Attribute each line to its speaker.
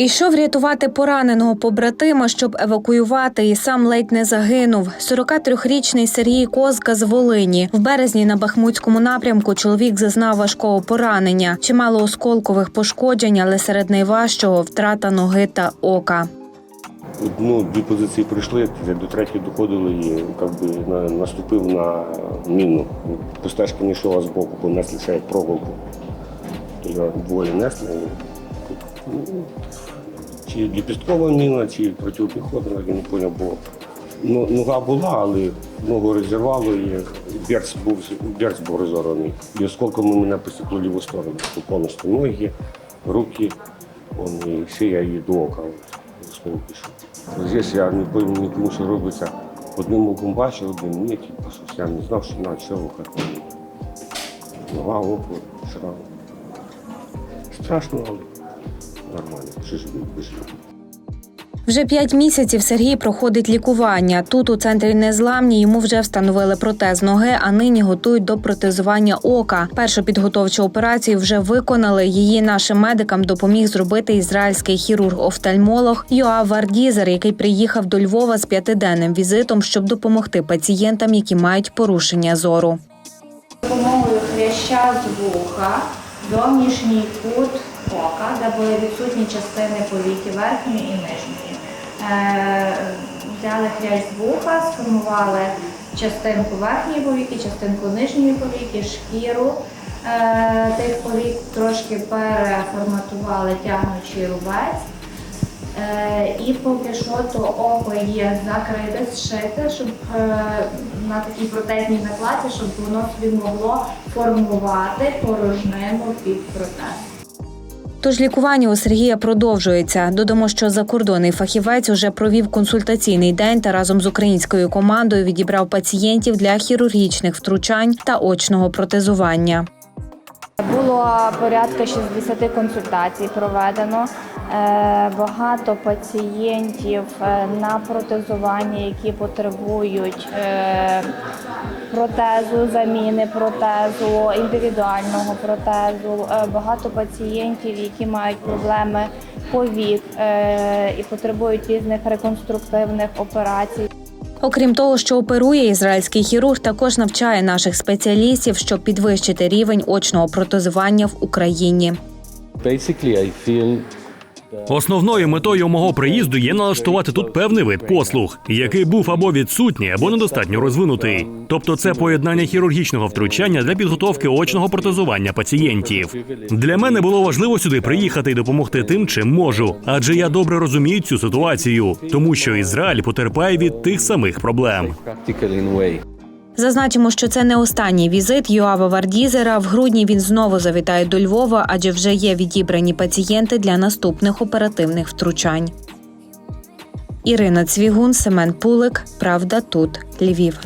Speaker 1: Ішов рятувати пораненого побратима, щоб евакуювати, і сам ледь не загинув. 43-річний Сергій Козка з Волині. В березні на Бахмутському напрямку чоловік зазнав важкого поранення, чимало осколкових пошкоджень, але серед найважчого втрата ноги та ока.
Speaker 2: Ну, дві позиції прийшли, до третьої доходили і би, на, наступив на міну. По стежці не йшов а збоку, бо несли ще проволоку. Його двоє несли. Чи ліпісткова міна, чи протипіхотна, я не зрозумів, бо ну, нога була, але ногу розірвало і берц був, берц був розорваний. І осколками мене посікло ліву сторону. Повністю ноги, руки, он, і шия і до ока. пішов. Здесь я не пойму, не пойму, що робиться. Одним оком бачив, одним ні, типу, я не знав, що на хати. Нога, око, шрам. Страшно, але нормально, що ж вийшло.
Speaker 1: Вже п'ять місяців Сергій проходить лікування. Тут у центрі незламні йому вже встановили протез ноги, а нині готують до протезування ока. Першу підготовчу операцію вже виконали. Її нашим медикам допоміг зробити ізраїльський хірург-офтальмолог Йоав Вардізер, який приїхав до Львова з п'ятиденним візитом, щоб допомогти пацієнтам, які мають порушення зору.
Speaker 3: допомогою хряща з вуха, зовнішній кут ока, де були відсутні частини повіки верхньої і нижньої. Е, Взяли хрящ з вуха, сформували частинку верхньої повіки, частинку нижньої повіки, шкіру е, тих повік, трошки переформатували тягнучий рубець. Е, І поки що то око є закрите, зшите, щоб на такій протезній накладці, щоб воно собі могло формувати порожнину під протез.
Speaker 1: Тож лікування у Сергія продовжується. Додамо, що закордонний фахівець уже провів консультаційний день та разом з українською командою відібрав пацієнтів для хірургічних втручань та очного протезування.
Speaker 3: Було порядка 60 консультацій проведено. Е, Багато пацієнтів е, на протезування, які потребують е, протезу, заміни протезу, індивідуального протезу. Багато пацієнтів, які мають проблеми повік і потребують різних реконструктивних операцій.
Speaker 1: Окрім того, що оперує ізраїльський хірург, також навчає наших спеціалістів, щоб підвищити рівень очного протезування в Україні.
Speaker 4: Basically, I feel
Speaker 5: Основною метою мого приїзду є налаштувати тут певний вид послуг, який був або відсутній, або недостатньо розвинутий. Тобто, це поєднання хірургічного втручання для підготовки очного протезування пацієнтів. Для мене було важливо сюди приїхати і допомогти тим, чим можу, адже я добре розумію цю ситуацію, тому що Ізраїль потерпає від тих самих проблем.
Speaker 1: Зазначимо, що це не останній візит Юава Вардізера. В грудні він знову завітає до Львова, адже вже є відібрані пацієнти для наступних оперативних втручань. Ірина Цвігун, Семен Пулик. Правда, тут Львів.